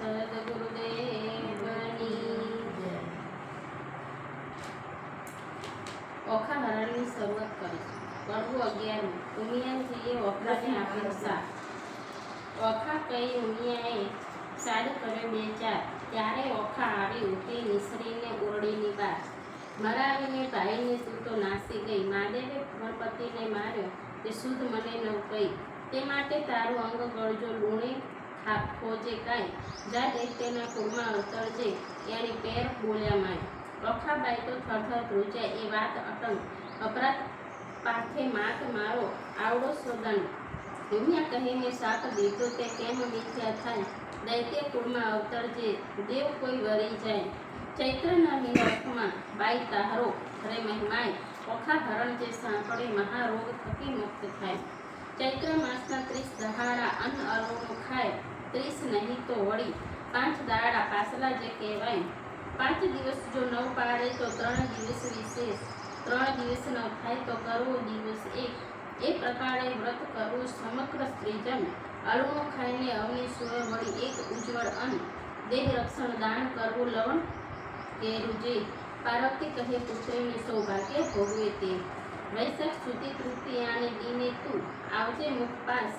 બે ચાર. ત્યારે ઓખા આવી ઉઠી નિસરીને ઓરડીની બહાર. મરાવીને ભાઈને તું તો નાસી ગઈ. મહાદેવે ગણપતિને માર્યો તે શુદ્ધ મને ન કહી. તે માટે તારું અંગ ગળજો લૂણે ખા ખોજે કાંઈ. જા તેના કુળમાં અવતરજે ત્યારે પેર બોલ્યા માય અખાબાઈ તો થરથર ધ્રુજ્યા. એ વાત અટંગ. અપરાધ પાથે માત મારો. આવડો સોદન. દુનિયા કહીને સાપ દીધો તે કેમ મિથ્યા થાય? દૈત્ય કુળમાં અવતરજે દેવ કોઈ વરી જાય. ચૈત્રના નિરખમાં બાઈ તારો હરે મહેમાય, ઓખા ભરણ જે સાંભળે મહારોગ થકી મુક્ત થાય. ચૈત્ર માસના ત્રીસ દહાડા અન્ન અલોનું ખાય ત્રીસ નહીં તો વળી પાંચ દાડા પાસલા જે કહેવાય. પાંચ દિવસ જો ન પાડે તો ત્રણ દિવસ વિશેષ. ત્રણ દિવસ ન થાય તો કરવો દિવસ એક. એ પ્રકારે વ્રત કરવું સમગ્ર સ્ત્રીજન અળુણું ખાઈને અવની સુર વળી એક ઉજ્જવળ અન્ન દેહ રક્ષણ દાન કરવું લવણ કે રૂજે. પાર્વતી કહે પુત્રીને સૌભાગ્ય ભોગવે તે. વૈશાખ સુધી તૃતીયાને દિને તું આવજે મુખ પાસ.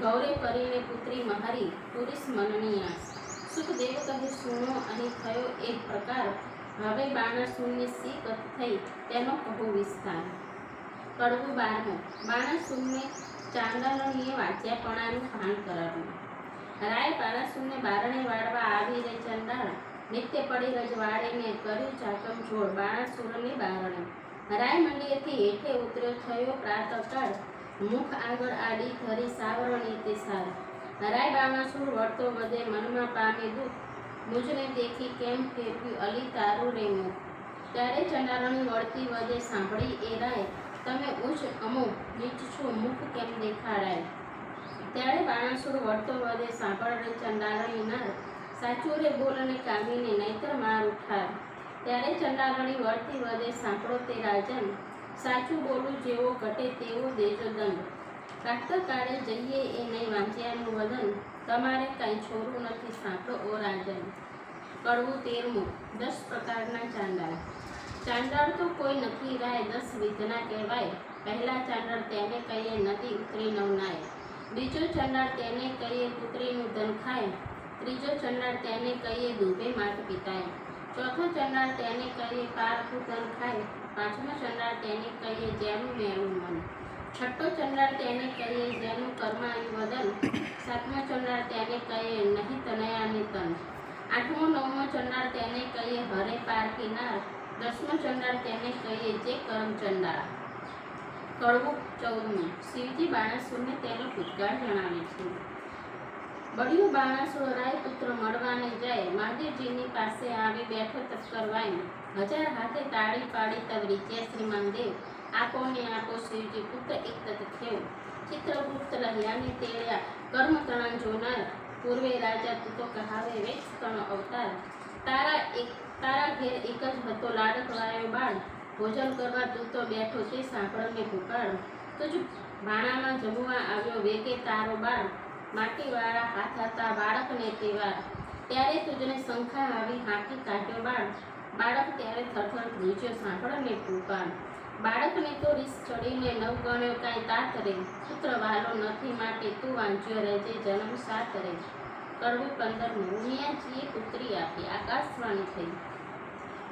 ગૌરે કરીને પુત્રી મહારી પુરુષ મનની આસ સુખદેવ કહે સુનો અહીં થયો એક પ્રકાર. હવે બાણાસુરની સી કથ થઈ તેનો કહો વિસ્તાર. કડવું બારમું બાણાસુરને ચાંદલોનીએ વાંચ્યાપણાનું ભાન કરાવ્યું. રાય બાણાસુરને બારણે વાળવા આવી રે ચંડાળ નિત્ય પડી રજવાડીને કર્યું ચાકમ જોડ બાણાસુરને બારણે. રાય મંડીએથી હેઠે ઉતર્યો થયો પ્રાતકાળ. મુખ આગળ આડી ધરી સાવરણી તે સાર. હરાય બાણાસુર વળતો વધે, મનમાં પામે દુઃખ. મુજને દેખી કેમ ફેરવ્યું અલી તારું રે મુખ? ત્યારે ચંડારણી વળતી વધે, સાંભળી એ રાય. તમે ઉચ્ચ અમુક નીચ છો, મુખ કેમ દેખાડાય? ત્યારે બાણાસુર વળતો વધે સાંભળ રે ચંડાલણી નાર. સાચું રે બોલ અને કામીને નહીતર માર ઉઠાર. ત્યારે ચંડારણી વળતી વધે, સાંભળો તે રાજન. સાચું બોલું જેવો ઘટે તેવો દેજો દંડ. પ્રાતઃકાળે જઈએ એ નહીં વાંચ્યાનું વદન તમારે કાંઈ છોરું નથી સાંભળો ઓ રાજન. કડવું તેરમું દસ પ્રકારના ચાંદાળ ચાંદાળ તો કોઈ નથી રાય, દસ વિધના કહેવાય. પહેલા ચાંદાળ તેને કહીએ નદી, ઉતરી નવનાય. બીજો ચંડાળ તેને કહીએ કૂતરીનું ધન ખાય. ત્રીજો ચંડાળ તેને કહીએ દૂભે માટ પિતાય ચોથો ચંડાળ તેને કહીએ પારકું ધન ખાય. પાંચમો ચંદ્રાર તેને કહીએ જેનું મેળું મન. છઠ્ઠો ચંદ્રાર તેને કહીએ જેનું કર્માયું વદન સાતમો ચંદ્રાર તેને કહીએ નહીં તનયાની તન. આઠમો, નવમો ચંદ્રાર તેને કહીએ હરે પાર કિનાર. દસમો ચંદ્રાર તેને કહીએ જે કરમ ચંડાળ કડવું ચૌદમું. શિવજી બાણાસુરને તેનો ભૂતકાળ જણાવે છે. બળિયું બાણાસુર રાય પુત્ર મળવાને જાય. મહાદેવજીની પાસે આવી બેઠો તત્કરવાય હજાર હાથે તાળી પાડી તવરી રીચ્યા શ્રીમાન દેવ. આપો ને આપો શિવજી પુત્ર? એક તત થયો. ચિત્રગુપ્ત રહ્યાને તેડ્યા. કર્મ તણાં જોનાર. પૂર્વે રાજા તું કહાવે વેક્ષ તણો અવતાર. તારા એક, તારા ઘેર એક જ હતો લાડકવાયો બાળ ભોજન કરવા તું તો બેઠો તે સાંભળને પુકાર તુજ ભાણામાં જમવા આવ્યો વેગે તારો બાળ માટીવાળા હાથ હતા બાળકને તેવાર ત્યારે તુજને શંખા આવી હાંકી કાઢ્યો બાળ બાળક ત્યારે થરથર ધ્રુજ્યો સાંભળને પુકાર બાળકને તો રીસ ચડીને નવ ગણ્યો કાંઈ તાત રે પુત્ર વાલો નથી માટે તું વાંચ્યો રહેજે, જન્મ સાત રે. કડવું પંદર મુનિયાજીએ પુત્રી આપી. આકાશવાણી થઈ.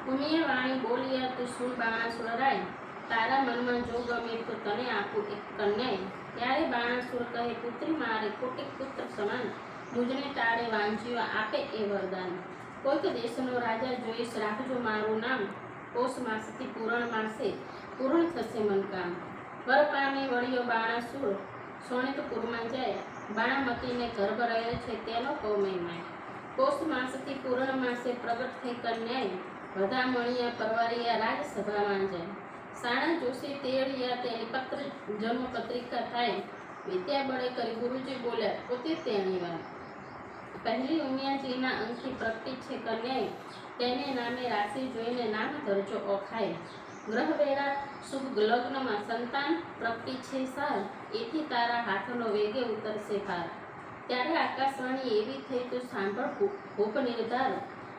ઉમિયા વાણી બોલ્યા તું શું બાણાસુર રાય તારા મનમાં જો ગમે તો તને આપું એક કન્યાય. ત્યારે બાણાસુર કહે, પુત્રી, મારે કોટિક પુત્ર સમાન. મુજને તારે વાંચ્યો આપે એ વરદાન. કોઈક દેશનો રાજા જોઈશ, રાખજો મારું નામ. પોષ માસથી પૂરણ માસે પૂર્ણ થશે મનકામ. વર પામે વળ્યો બાણાસુર સોણિતપુરમાં જાય. બાણામતીને ગર્ભ રહ્યો છે, તેનો કૌમયમાય પોષ માસથી પૂરણ માસે પ્રગટ થઈ કન્યાય બધા મણિયા પરવારિયા રાજસભામાં જાય. સાણા જોશી, તેડિયા તેની પત્ર જન્મ પત્રિકા થાય. વિદ્યા બળે કરી ગુરુજી બોલ્યા, પોતે તેણી વાત. પહેલી ઉમિયાજીના અંકથી પ્રગટી છે કન્યાય તેને નામે રાશિ જોઈને નામ ધરજો ઓખાય. ગ્રહ વેળા શુભ લગ્નમાં સંતાન પ્રગટી છે સાર એથી તારા હાથનો વેગે ઉતરશે પાર ત્યારે આકાશવાણી એવી થઈ તો સાંભળ ભૂખ નિર્ધાર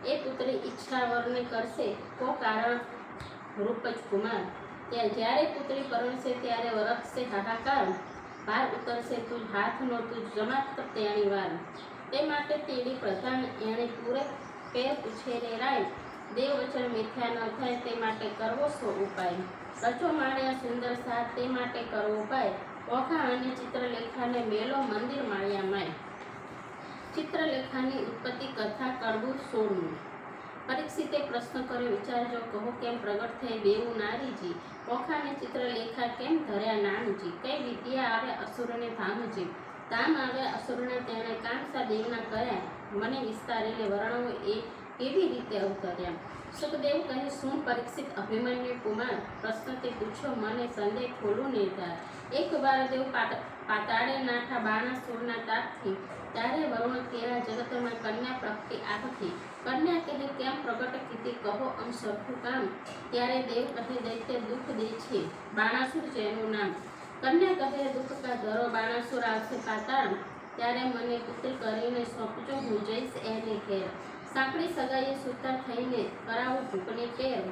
એ પુત્રી ઈચ્છાવરને કરશે કો કારણ રૂપજ કુમાર. ત્યાં જ્યારે પુત્રી પરણશે ત્યારે વરખશે હાહાકાર. ભાર ઉતરશે તુજ હાથનો તું જમાત તેણી વાર. તે માટે તેડી પ્રધાન એણે પૂરે પેર પૂછે રાય. દેવ વચન મિથ્યા ન થાય, તે માટે કરવો સો ઉપાય. રચો માળ્યા સુંદર સાથ તે માટે કરવો ઉપાય. ઓખા અને ચિત્રલેખાને મેલો મંદિર માળ્યા માય. ચિત્રલેખાની ઉત્પત્તિ કથા, કરવું, સોનું. પરીક્ષિતે પ્રશ્ન કર્યો, વિચારજો, કહો, કેમ પ્રગટ થઈ બેવું નારીજી? ઓખાને ચિત્રલેખા કેમ ધર્યા નાનજી? કઈ વિદ્યા આવે અસુરને ધામજી ધામ આવે અસુરને તેણે કાંસા દેવના કર્યા મને વિસ્તારેલે વર્ણવો એ કેવી રીતે અવતર્યા? સુખદેવ કહે, શું પરીક્ષિત અભિમન્યુ કુમાર, પ્રશ્નથી પૂછો, મને સંદેહ ખોલું નિર્ધાર. એક વાર દેવ પાતાળે નાઠા બાણાસુરના તાપથી, ત્યારે વરુણ તેરા જગતમાં કન્યા પ્રગતિ આપથી કન્યા કહે, કેમ પ્રગટ કીધી કહો અમ સરખું કામ. ત્યારે દેવ કહે, દૈત્ય દુઃખ દે છે. બાણાસુર જેનું નામ. કન્યા કહે દુઃખ કા ધરો બાણાસુર આવશે પાતાળ ત્યારે મને પુત્ર કરીને સોંપજો, હું જઈશ એને ઘેર. સાંકડી સગાઈએ સૂતા થઈને કરાવું ભૂકને ટેર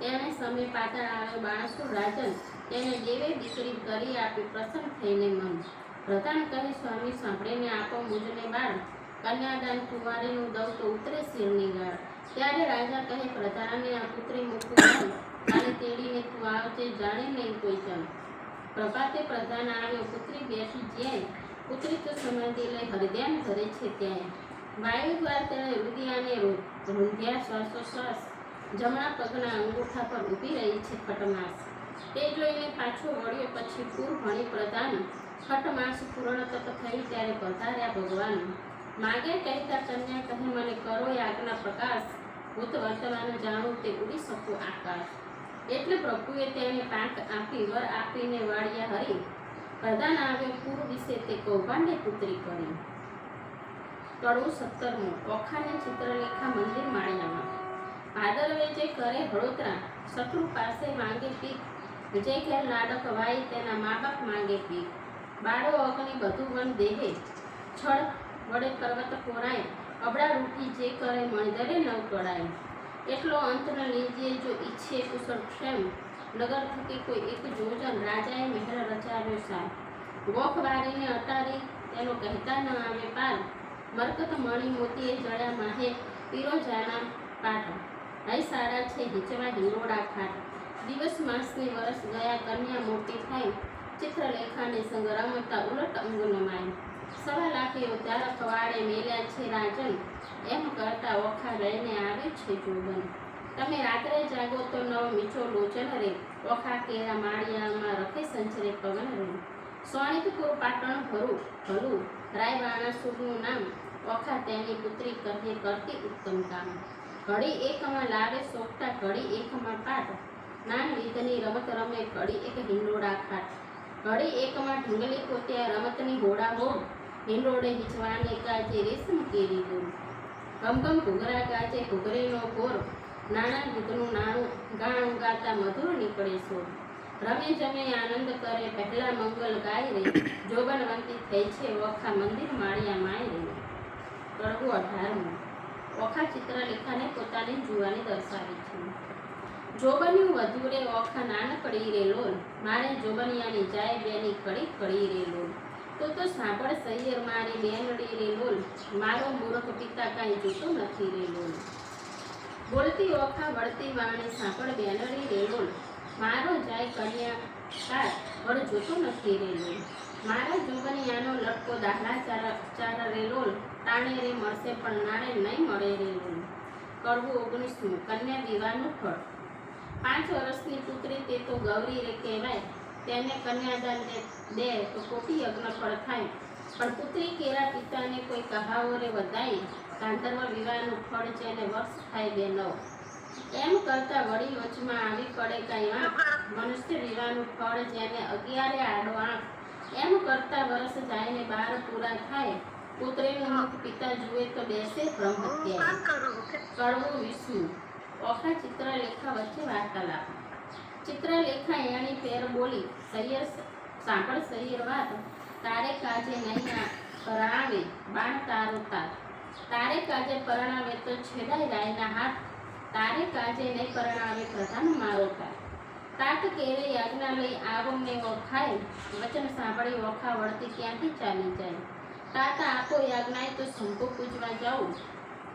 તેને સમય પાતાળ આવ્યો બાણાસુર રાજન, તેને દેવે દીકરી કરી આપી પ્રસન્ન થઈને મન પ્રધાન કહે, સ્વામી, સાંભળીને આપો મુજને બાળ કન્યાદાન કુંવારીનું દવ તો ઉતરે શિરની ગાળ. ત્યારે રાજા કહે પ્રધાનને આ પુત્રી મૂકવું અને તેડીને તું આવજે, જાણે નહીં કોઈ જન પ્રભાતે પ્રધાન આવ્યો, પુત્રી બેઠી જ્યાં પુત્રી તો સમાધિ લઈ હરધ્યાન ધરે છે ત્યાં વાયુ દ્વાર તેણે રુદિયાને રૂ- રૂંધ્યા શ્વાસોશ્વાસ જમણા પગના અંગૂઠા પર ઊભી રહી છે ખટમાસ. તે જોઈને પાછો વળ્યો, પછી પૂર ભણી પ્રધાન, ખટમાસ પૂર્ણ તપ થઈ ત્યારે પધાર્યા ભગવાન. માગે કહેતા કન્યા કહે, મને કરો યાગના પ્રકાશ. ભૂત વર્તમાન જાણું, તે ઉડી શકું આકાશ. એટલે પ્રભુએ તેને પાંખ આપી વર આપીને વાળ્યા હરી. પ્રધાન આવ્યો પૂર વિશે તે કૌભાંડે પુત્રી કરી. કડવું સત્તરમું, ઓખાને ચિત્રલેખા મંદિર માળિયામાં. ભાદરવે જે કરે હળોતરા. શત્રુ પાસે માંગે પીક. જે ઘેર લાડક વાય તેના મા બાપ માંગે પીક. બાળો અગ્નિ બધું વન દેહે. છળ વડે પર્વત કોરાય અબડા રૂઠી જે કરે મણદરે નવ કળાય એટલો અંતર લીધે જો ઈચ્છે કુશળ ક્ષેમ નગર થકી કોઈ એક જોજન રાજાએ મહેર રચાવ્યો સાર. ગોખ વારીને અટારી તેનો કહેતા ન આવે પાર. મરકત મણી મોતીએ જળ્યા માહે પીરોજાના પાઠ. હૈ સારા છે હિચવા હિંગોડા ખાટ. દિવસ માસને વરસ ગયા કન્યા મોટી થાય. ચિત્રલેખાને સંગ રમતા ઉલટ અંગ માય. સવા લાખે ઉતારા કવાડે મેલ્યા છે રાજન. એમ કરતા ઓખા લઈને આવે છે જોબન. તમે રાત્રે જાગો તો નવ મીઠો લોચન રે. ઓખા કેરા માળિયામાં રખે સંચરે પવન રે. સોણિતપુર પાટણ ભરું ભલું રાય બાણાસુરનું નામ. ઓખા તેની પુત્રી કહે કરતી ઉત્તમ કામ. ઘડી એકમાં લાવે સોગટા ઘડી એકમાં પાટ. નાન વિધની રમત રમે, ઘડી એક હિંડોળા ખાટ. ઘડી એકમાં ઢીંગલી પોત્યા રમતની હોડા હોડ. હિંડોળે હિંચવાને કાચે રેશમ કેરી ગમ ગમ ઘૂઘરા કાચે ઘૂઘરીનો કોર. નાના ગીતનું નાણું ગાણું ગાતા મધુર નીકળે સોર. રમે જમે આનંદ કરે પહેલા મંગલ ગાય રે. જોબનવંતી થઈ છે ઓખા મંદિર માળિયા માય રે. કડવું અઢારમું. ઓખા ચિત્રલેખાને પોતાની જુવાની દર્શાવી છે. જોબન્યું વધુ રે ઓખા નાનકડી રે લોલ. મારે જોબનિયાની જાય બેની કડી કડી રે લોલ. તો તો સાંભળ, સૈયર મારી બેનડી રે બોલ. મારો મૂર્ખ પિતા કાંઈ જોતો નથી રે બોલ. બોલતી ઓખા વળતી વાણી સાંભળ બેનડી રે બોલ. મારો જાય કન્યા તાર વળ જોતો નથી રે બોલ. મારા જોગનિયાનો લટકો દાખલા ચાર ચાર રે લોલ તાણે રે મળશે પણ નાણે નહીં મળે રે લોલ કરવું ઓગણીસમું, કન્યા વિવાહનું ફળ. પાંચ વર્ષની પુત્રી તે તો ગૌરી રે કહેવાય. તેને કન્યાદાન દે તો કોટી યજ્ઞ ફળ થાય. પણ પુત્રી કેરા પિતાને કોઈ કહાવરે વધાય ગાંધર્વ વિવાહનું ફળ જેને વર્ષ થાય બે નવ એમ કરતા વળી વચમાં આવી પડે કઈ આંખ મનુષ્ય વિવાહનું ફળ જેને અગિયારે આડો આંખ એમ કરતા વર્ષ જાય ને બાર પૂરા થાય. પુત્રીનું મુખ પિતા જુએ તો બેસે બ્રહ્મ કડવું વિષ્ણુ. ઓખા ચિત્રલેખા વચ્ચે વાર્તાલાપ. ચિત્રલેખા એણી પેર બોલી સૈયર સાંભળ શરીર વાત. તારે કાજે નહીં પરાણે બાણ તારો તાર. તારે કાજે પરણાવે તો છેડાય રાયના હાથ. તારે કાજે નહીં પરણાવે પ્રધાન મારો તાર. તાત કેરે યાજ્ઞા લઈ આવો ને ઓખાય. વચન સાંભળી ઓખા વળતી ક્યાંથી ચાલી જાય? તાત આપો યાજ્ઞાએ તો શંકો પૂજવા જાઉં.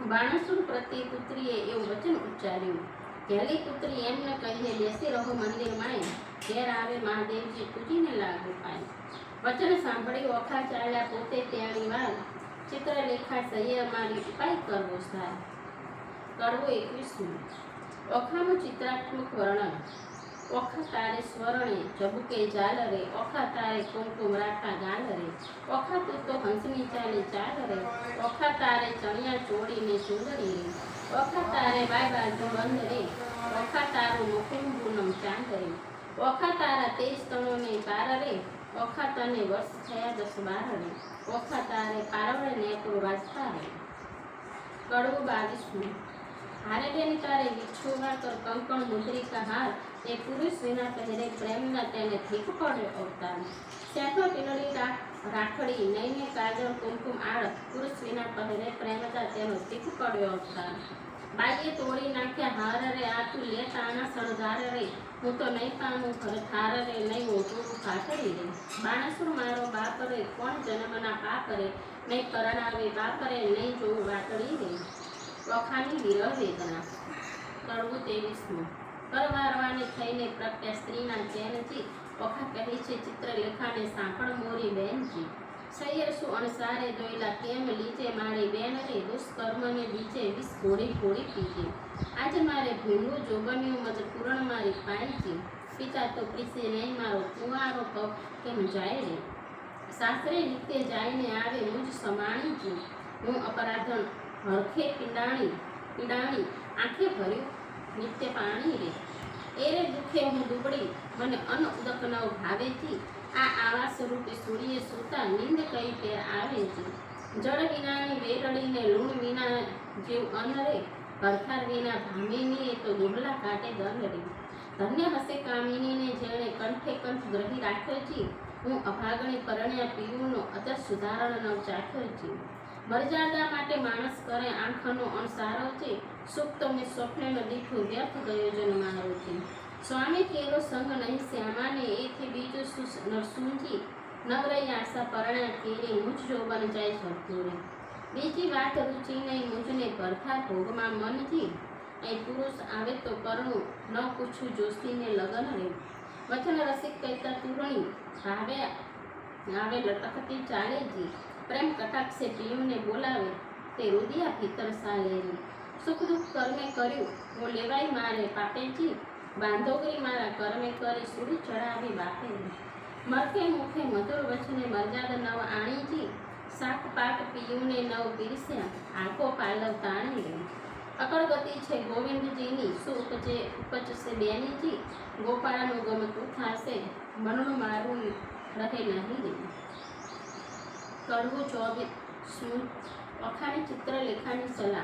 બાણસુર પ્રતિ પુત્રીએ એવું વચન ઉચ્ચાર્યું. ઘેલી પુત્રી એમને કહીને બેસી રહો મંદિરમાં ઘેર આવે મહાદેવજી પૂજીને લાગુ પાય. વચન સાંભળી ઓખા ચાલ્યા પોતે ત્યાંની વાત. ચિત્રલેખા સહી અમારી કરવો સાર. કરવો એકવીસમું ઓખાનું ચિત્રાત્મક વર્ણન. ઓખા તારે સ્વરણે જબુકે જાલ રે ઓખા તારે કુમકુમ રાખા ગાલ રે ઓખા તું તો હંસની ચાલે ચાલ રે ઓખા તારે ચણિયા ચોડીને ચૂંદડી રે ઓખા તારે બાય બાજુ બંધ રે ઓખા તારું મુખું પૂનમ ચાંદ રે ઓખા તારા તેજ તણોને પાર રે ઓખા તને વર્ષ થયા દસ બાર રે ઓખા તારે પારવડે ને આપણું વાંચતા રે કડવું બાવીસમું હારે બેન તારે વિછોવા કર કંકણ મુદ્રિકા હાર એ પુરુષ વિના પહેરે પ્રેમના તેને થીક પડે અવતાર. શેખો ટીનડી રાખ રાખડી નઈને કાજળ, કુમકુમ આળ પુરુષ વિના પહેરે પ્રેમતા તેનો તીખ પડ્યો અવતાર બાઈએ તોડી નાખ્યા હાર રે તું લે તાણા સળગાર રે. હું તો નહીં પામું, ઘર થાર રે નહીં ઓટું ખાતરી રે. બાણસુર મારો બાપ રે, કોણ જન્મના પાપ રે? નહીં પરણાવે બાપ રે, નહીં જોવું વાટડી રે. વખાની વિરહ વેદના કરવું તેવીસમું. કરવારવાની થઈને પ્રત્યા સ્ત્રીના ચેનજી વખા કહે છે, ચિત્રલેખાને સાંકળ મોરી બેનજી સૈયરસુ અણસારે દોયલા, કેમ લીજે મારી બેન રે દુષ્કર્મને બીજે વિષ ઘોડી ઘોડી પીજે આજે મારે ભીંડું જોગન્યું મજ પૂરણ મારી પાઈજી પિતા તો પીસે નહીં, મારો કુંવારો પગ કેમ જાય રે? સાસરે રીતે જાઈને આવે મુજ સમાણી છું હું અપરાધન હરખે પીડાણી પીડાણી, આંખે ભર્યું નિત્ય પાણી રે. એરે દુખે હું દુબળી મને અન્ન ભાવે છે આ આવા સ્વરૂપે સૂર્ય સૂતા નીંદ કઈ પેર આવે છે જળ વિનાની વેરળીને લૂણ વિના જેવ અન્ન રે પરથાર વિના ભામિની એ તો દુબલા કાટે દર રે ધન્ય હશે કામિનીને જેણે કંઠે કંઠ ગ્રહી રાખ્યો છે હું અભાગણી પરણ્યા પીયુનો અતર સુધારણ નવ ચાખ્યો છે મર્યાદા માટે માણસ કરે, આંખનો અણસારો છે સુખ તમે સ્વપ્ન સ્વપ્નનો દીઠો વ્યર્થ ગયો જન મારો છે સ્વામી કેરો સંગ નહીં, શ્યામાને એથી બીજું સુસ નરસુંજી નવરઈ આશા પરણા કેરે મુજ જોબન જાય સરતુરે બીજી વાત, રુચિ નહીં મુજને ભરથા ભોગમાં મનથી એ પુરુષ આવે તો પરણું ન પૂછું, જોશીને લગન રે. વચન રસિક કહેતા તુરણી આવે આવે લટકતી ચાલે જી પ્રેમ કટાક્ષે પિયુને બોલાવે, તે રુદિયા ભીતર સાલેરી સુખ દુઃખ કર્મે કર્યું, હું લેવાય મારે પાપેજી બાંધોગરી મારા કર્મે કરી સુરી ચડાવી બાપે મરકે મુખે મધુર વચને મર્યાદા નવ આણીજી, શાક પાક પિયુને નવ પીરસ્યા આંખો પાલવ તાણી અકળગતિ છે ગોવિંદજીની, શું ઉપજે ઉપજશે બેનીજી? ગોપાળાનું ગમતું થાશે, મનનું મારું રહે નહીં રે કડવું ચોવીસ ઓખાને ચિત્રલેખાની સલાહ.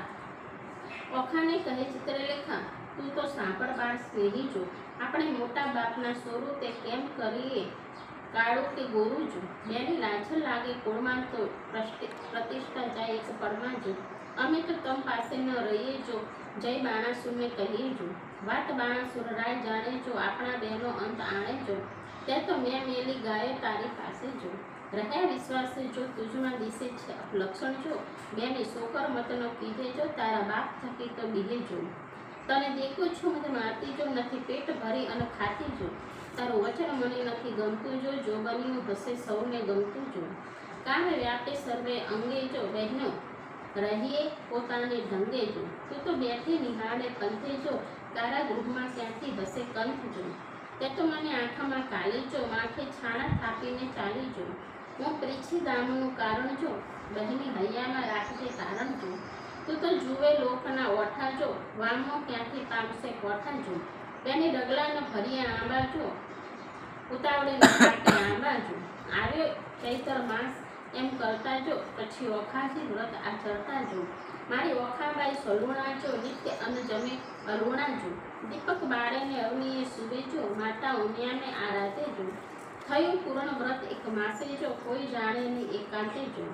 ઓખાને કહે ચિત્રલેખા, તું તો સાંભળ બાળ સ્નેહી જો. આપણે મોટા બાપના સ્વરૂપે કેમ કરીએ? કાળું કે ગોરું જો? બેને લાછલ લાગે કોળમાં તો પ્રતિષ્ઠા જાય એક પરમાં જો. અમે તો તમ પાસે ન રહીએ જો. જય બાણાસુરને કહીએ જો. વાત બાણાસુર રાય જાણે જો. આપણા બહેનો અંત આણે જો. તે તો મેં મેલી ગાયો તારી પાસે જો. રહ્યા વિશ્વાસ જો તુજમાં દિશે છે. લક્ષણ જો, બેને સોકર મતનો કીધે જો, તારા બાપ થકી તો બીજે જો. તને દેખું છું, મને મારતી જો, નથી પેટ ભરી અને ખાતી જો. તારું વચન મને નથી ગમતું જો જો બન્યું હશે સૌને ગમતું જો. કામે વ્યાપે સર્વે અંગે જો, બહેનો, રહીએ પોતાને ઢંગે જો. તું તો બેઠી નિહાળે કંથે જો, તારા ગૃહમાં ક્યાંથી હશે કંથ જો. તે તો મને આંખમાં કાલી જો, માથે છાણા થાપીને ચાલી જો. હું પ્રીછી દામનું કારણ જો? બહેની હૈયામાં રાખજે કારણ જો? તું તો જુએ લોકના ઓઠા જો? વામો ક્યાંથી પામશે કોઠા જો? તેની ડગલાને ભર્યા આંબા જો? ઉતાવળે કાઢે આંબા જો? આવ્યો ચૈતર માસ એમ કરતા જો? પછી ઓખાથી વ્રત આચરતા જો? મારી ઓખાબાઈ સલુણા જો? નિત્ય અને જમે અરુણા જો? દીપક બાળેને અવનીએ સુવે જો? માતા ઉમિયાને આરાધે જો? થયું પૂરણ વ્રત એક માસે જો કોઈ જાણે નહીં એકાંતે જો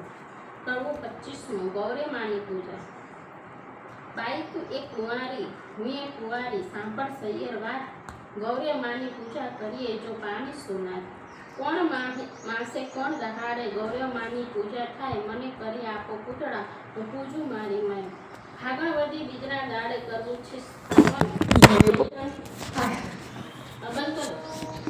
કરવો પચીસમું ગૌરે માણી પૂજા. બાઈ તું એક કુંવારી હું એક કુંવારી સાંભળ સૈયર વાત. ગૌરે માની પૂજા કરીએ જો પાણી સોનાર કોણ માસે કોણ દહાડે? ગૌરી માની પૂજા થાય મને કરી આપો પૂતળા હું પૂજું મારી માય. ફાગણ વધી બીજના દાડે કરવું છે. શ્રવણ.